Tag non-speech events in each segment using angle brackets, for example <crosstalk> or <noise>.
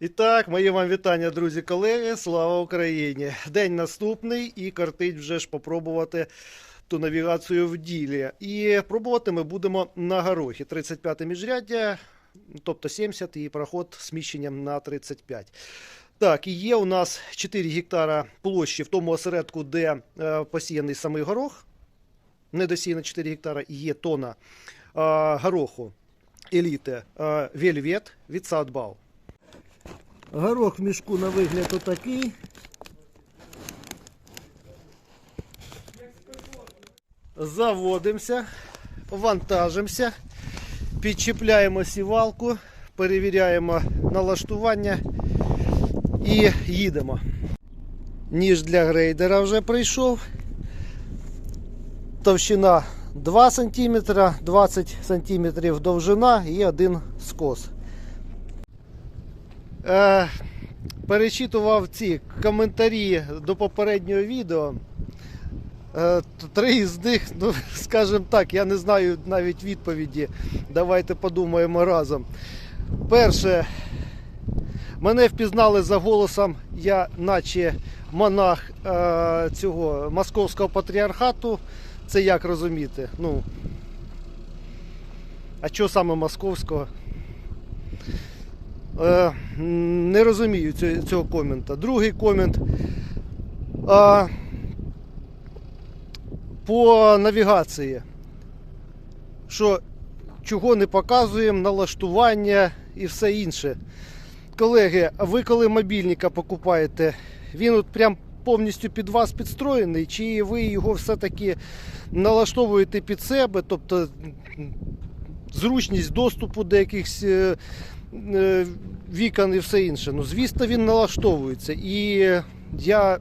І так, мої вам вітання, друзі, колеги. Слава Україні! День наступний і картить вже ж попробувати ту навігацію в ділі. І пробувати ми будемо на горохі. 35 міжряддя, тобто 70 і проход зміщенням на 35. Так, і є у нас 4 гектара площі в тому осередку, де е, посіяний самий горох. Недосіяно 4 гектара, і є тона е, гороху еліти е, Вельвет від Садбау. Горох в мішку на вигляд отакий. Заводимося, вантажимося, підчіпляємо сівалку, перевіряємо налаштування і їдемо. Ніж для грейдера вже прийшов. Товщина 2 см, 20 см довжина і один скос. Е, перечитував ці коментарі до попереднього відео. Е, три з них, <laughs> ну, скажімо так, я не знаю навіть відповіді. Давайте подумаємо разом. Перше, мене впізнали за голосом, я наче монах е, цього московського патріархату. Це як розуміти? Ну, а що саме московського? Е, не розумію цього, комента. Другий комент. По навігації. Що чого не показуємо, налаштування і все інше. Колеги, ви коли мобільника покупаєте, він от прям повністю під вас підстроєний, чи ви його все-таки налаштовуєте під себе, тобто зручність доступу до якихось е, е, вікон і все інше. Ну, звісно, він налаштовується. І я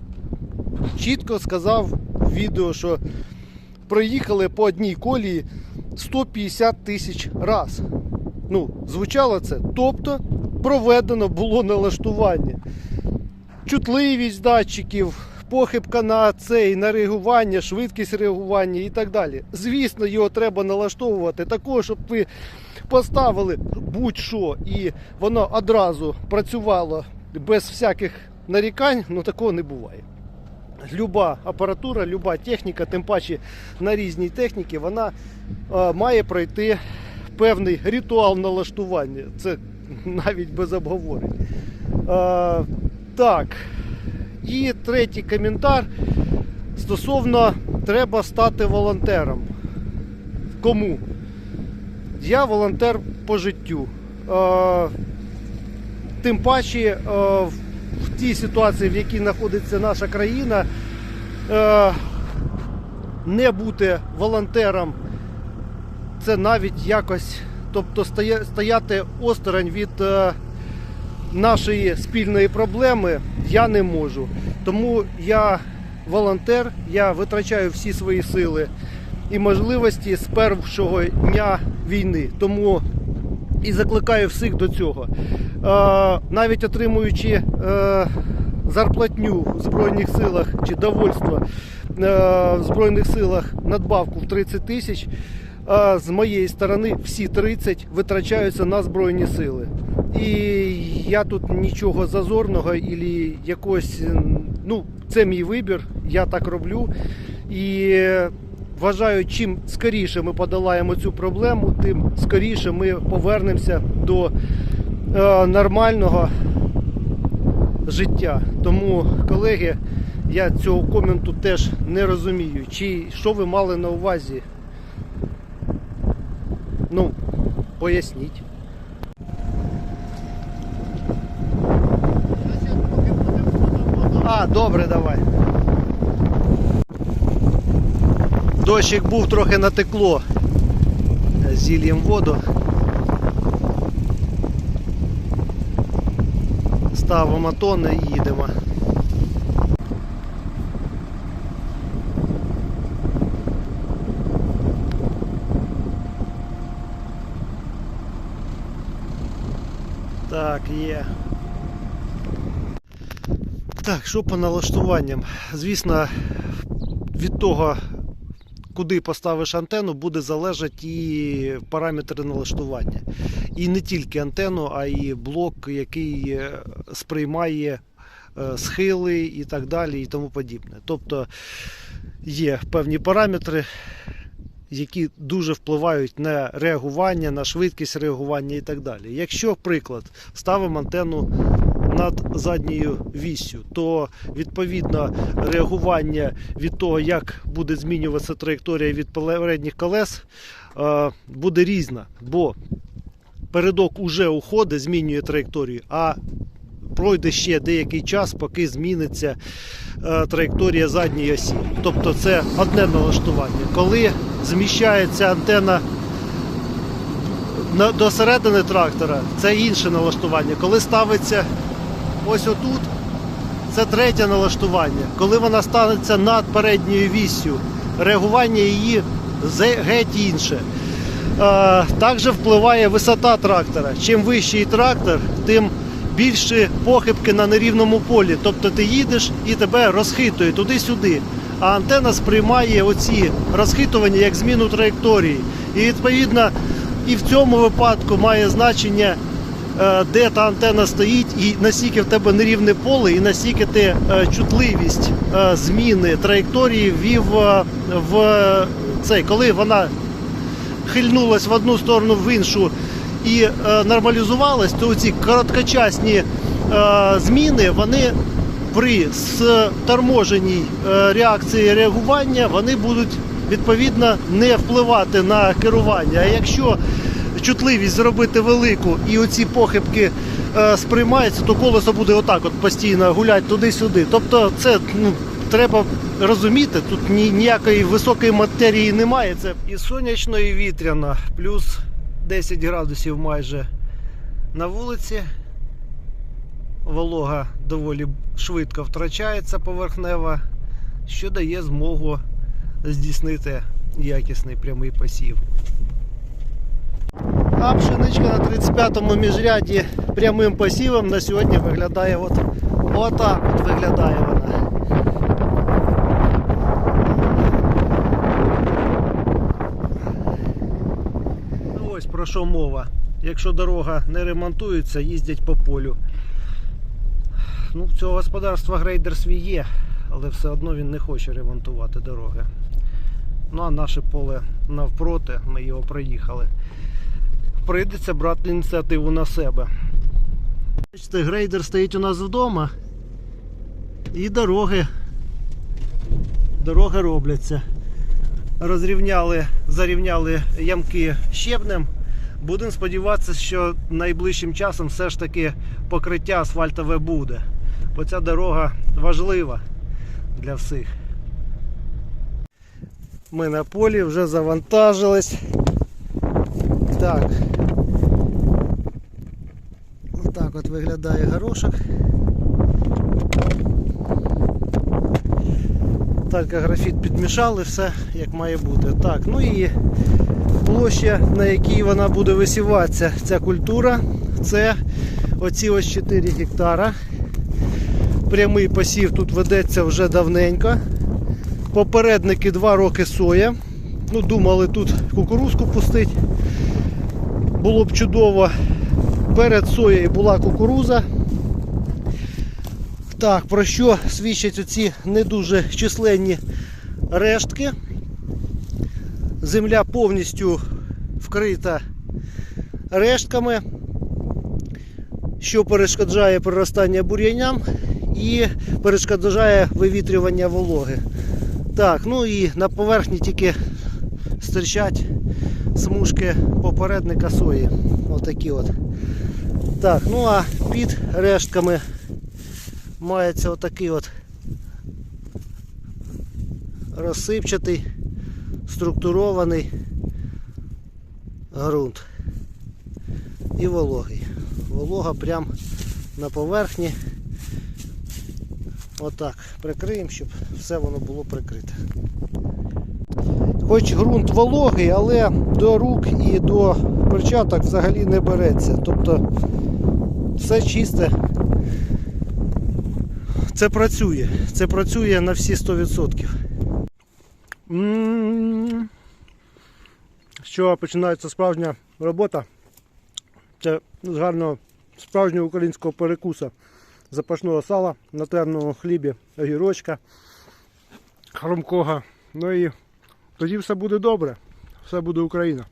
чітко сказав в відео, що проїхали по одній колії 150 тисяч раз. Ну, звучало це. Тобто проведено було налаштування. Чутливість датчиків, похибка на цей, на реагування, швидкість реагування і так далі. Звісно, його треба налаштовувати також, щоб ви поставили будь-що і воно одразу працювало без всяких нарікань, ну такого не буває. Люба апаратура, люба техніка, тим паче на різній техніці, вона е, має пройти певний ритуал налаштування. Це <laughs> навіть без обговорень. Е, так. І третій коментар стосовно треба стати волонтером. Кому? Я волонтер по життю. Е, тим паче е, в тій ситуації, в якій знаходиться наша країна, е, не бути волонтером це навіть якось, тобто стояти осторонь від нашої спільної проблеми я не можу. Тому я волонтер, я витрачаю всі свої сили і можливості з першого дня війни. Тому і закликаю всіх до цього. Е, навіть отримуючи е, зарплатню в Збройних силах чи довольство е, в Збройних силах надбавку в 30 тисяч, з моєї сторони всі 30 витрачаються на Збройні сили. І я тут нічого зазорного і якось, ну, це мій вибір, я так роблю. І вважаю, чим скоріше ми подолаємо цю проблему, тим скоріше ми повернемося до е, нормального життя. Тому, колеги, я цього коменту теж не розумію. Чи що ви мали на увазі? Ну, поясніть. Добре, давай. Дощик був трохи натекло. Зільєм воду. Ставимо тони і їдемо. Так, є. Так, що по налаштуванням? Звісно, від того, куди поставиш антенну, буде залежати і параметри налаштування. І не тільки антенну, а й блок, який е, сприймає е, схили і так далі, і тому подібне. Тобто є певні параметри, які дуже впливають на реагування, на швидкість реагування і так далі. Якщо, приклад, ставимо антенну над задньою віссю, то відповідно реагування від того, як буде змінюватися траєкторія від передніх колес, е, буде різна, бо передок уже уходить, змінює траєкторію, а пройде ще деякий час, поки зміниться е, траєкторія задньої осі. Тобто це одне налаштування. Коли зміщається антенна до середини трактора, це інше налаштування. Коли ставиться ось отут, це третє налаштування. Коли вона станеться над передньою віссю, реагування її геть інше. Е, Також впливає висота трактора. Чим вищий трактор, тим більші похибки на нерівному полі. Тобто ти їдеш і тебе розхитує туди-сюди. А антена сприймає оці розхитування як зміну траєкторії. І відповідно і в цьому випадку має значення, де та антена стоїть, і наскільки в тебе нерівне поле, і наскільки ти е, чутливість е, зміни траєкторії ввів е, в цей, коли вона хильнулась в одну сторону, в іншу і е, нормалізувалась, то ці короткочасні е, зміни вони при торможеній е, реакції реагування вони будуть відповідно не впливати на керування. А якщо чутливість зробити велику і оці похибки е, сприймаються, то колесо буде отак от постійно гуляти туди-сюди. Тобто це ну, треба розуміти, тут ні, ніякої високої матерії немає. Це і сонячно, і вітряно, плюс 10 градусів майже на вулиці. Волога доволі швидко втрачається поверхнева, що дає змогу здійснити якісний прямий посів. А пшеничка на 35-му міжряді прямим посівом на сьогодні виглядає от, отак от виглядає вона. Ну, Ось про що мова. Якщо дорога не ремонтується, їздять по полю. Ну, цього господарства грейдер свій є, але все одно він не хоче ремонтувати дороги. Ну а наше поле навпроти, ми його проїхали. Прийдеться брати ініціативу на себе. Бачите, грейдер стоїть у нас вдома і дороги. Дороги робляться. Розрівняли, зарівняли ямки щебнем. Будемо сподіватися, що найближчим часом все ж таки покриття асфальтове буде. Бо ця дорога важлива для всіх. Ми на полі вже завантажились. Так. От виглядає горошок. Так, графіт підмішали, все як має бути. Так, ну і площа, на якій вона буде висіватися, ця культура, це оці ось 4 гектара. Прямий посів тут ведеться вже давненько. Попередники 2 роки соя. Ну, думали тут кукурузку пустить. Було б чудово. Перед соєю була кукуруза. Так, про що свідчать оці не дуже численні рештки. Земля повністю вкрита рештками, що перешкоджає проростання бур'яням і перешкоджає вивітрювання вологи. Так, ну і на поверхні тільки стирчать смужки попередника сої. Отакі от. Так, ну а під рештками мається отакий от розсипчатий, структурований ґрунт. І вологий. Волога прям на поверхні. Отак. Прикриємо, щоб все воно було прикрите. Хоч ґрунт вологий, але до рук і до перчаток взагалі не береться. Тобто все чисте. Це працює. Це працює на всі 100%. М, чого починається справжня робота? Це з гарного справжнього українського перекуса, запашного сала на темному хлібі, огірочка, хромкого. Ну і тоді все буде добре, все буде Україна.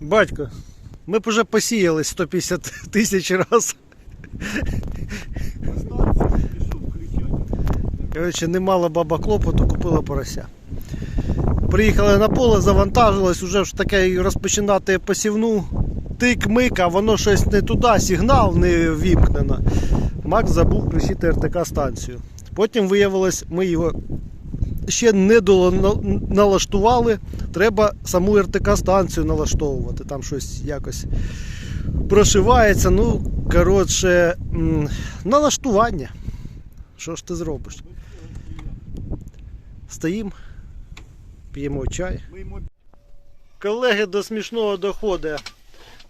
Батько, ми б уже посіяли 150 тисяч разів. Не мала баба клопоту, купила порося. Приїхали на поле, завантажились, уже ж таке розпочинати посівну. Тик-мик, а воно щось не туди, сигнал не вімкнено. Макс забув включити РТК станцію. Потім виявилось, ми його ще не налаштували. Треба саму РТК станцію налаштовувати. Там щось якось прошивається. Ну, коротше, налаштування. Що ж ти зробиш? Стоїмо, п'ємо чай. Колеги до смішного доходить.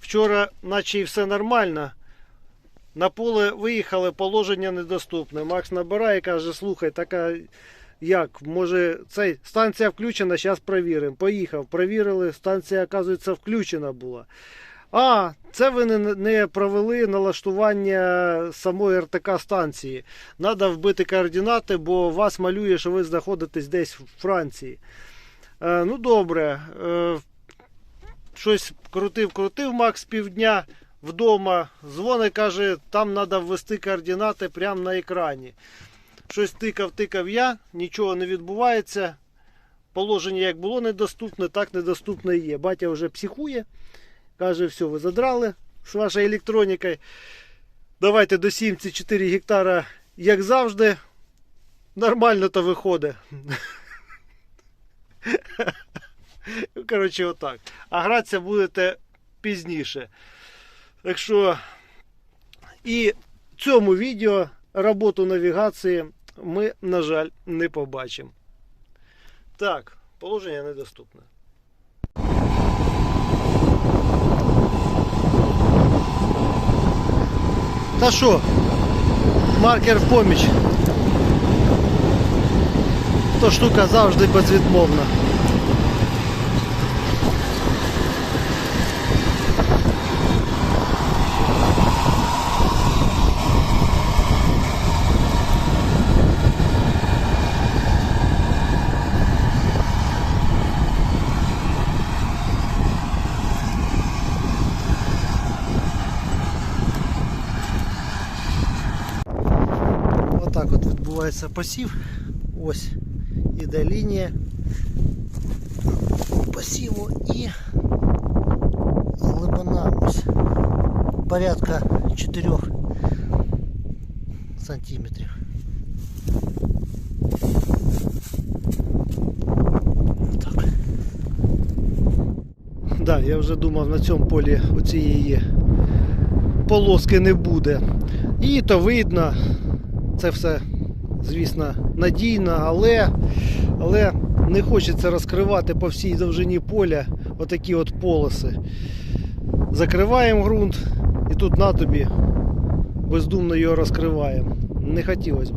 Вчора, наче і все нормально. На поле виїхали, положення недоступне. Макс набирає і каже: слухай, така як, може, цей станція включена, зараз перевіримо. Поїхав, перевірили, станція, оказується, включена була. А, це ви не, не провели налаштування самої РТК станції. Треба вбити координати, бо вас малює, що ви знаходитесь десь в Франції. Е, ну добре. Е, щось крутив-крутив Макс півдня вдома. Дзвонить, каже, там треба ввести координати прямо на екрані. Щось тикав, тикав я, нічого не відбувається. Положення як було недоступне, так недоступне є. Батя вже психує. Каже, все, ви задрали з вашою електронікою. Давайте до сімці 4 гектара, як завжди. Нормально то виходить. <laughs> Коротше, отак. А гратися будете пізніше. Так що і в цьому відео роботу навігації ми, на жаль, не побачимо. Так, положення недоступне. Та що? Маркер в поміч. То штука завжди безвідмовна. Відбувається посів. Ось іде лінія посіву і глибина ось порядка 4 сантиметрів. Так. Да, я вже думав на цьому полі оцієї полоски не буде. І то видно, це все, звісно, надійно, але, але не хочеться розкривати по всій довжині поля отакі от полоси. Закриваємо ґрунт і тут на тобі бездумно його розкриваємо. Не хотілося б.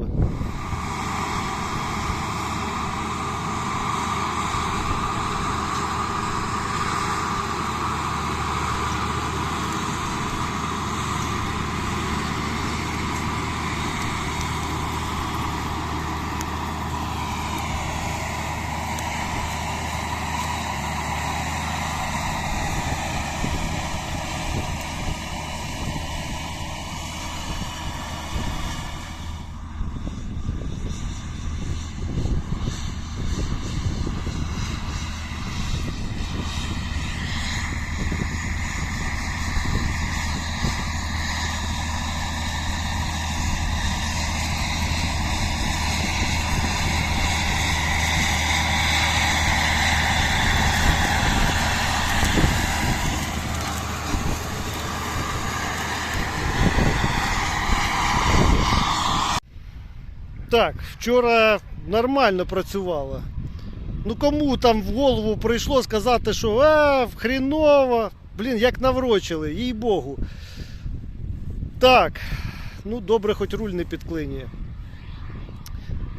Так, вчора нормально працювало. Ну кому там в голову прийшло сказати, що а, хріново, блін, як наврочили, їй Богу. Так, ну добре, хоч руль не підклинює.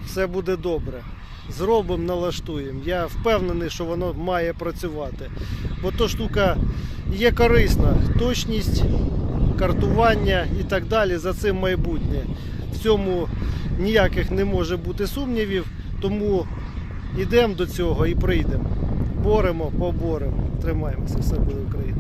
Все буде добре. зробимо, налаштуємо. Я впевнений, що воно має працювати. Бо то штука є корисна. Точність, картування і так далі. За цим майбутнє. В цьому ніяких не може бути сумнівів, тому йдемо до цього і прийдемо. Боремо, поборемо. Тримаємося, все буде Україна.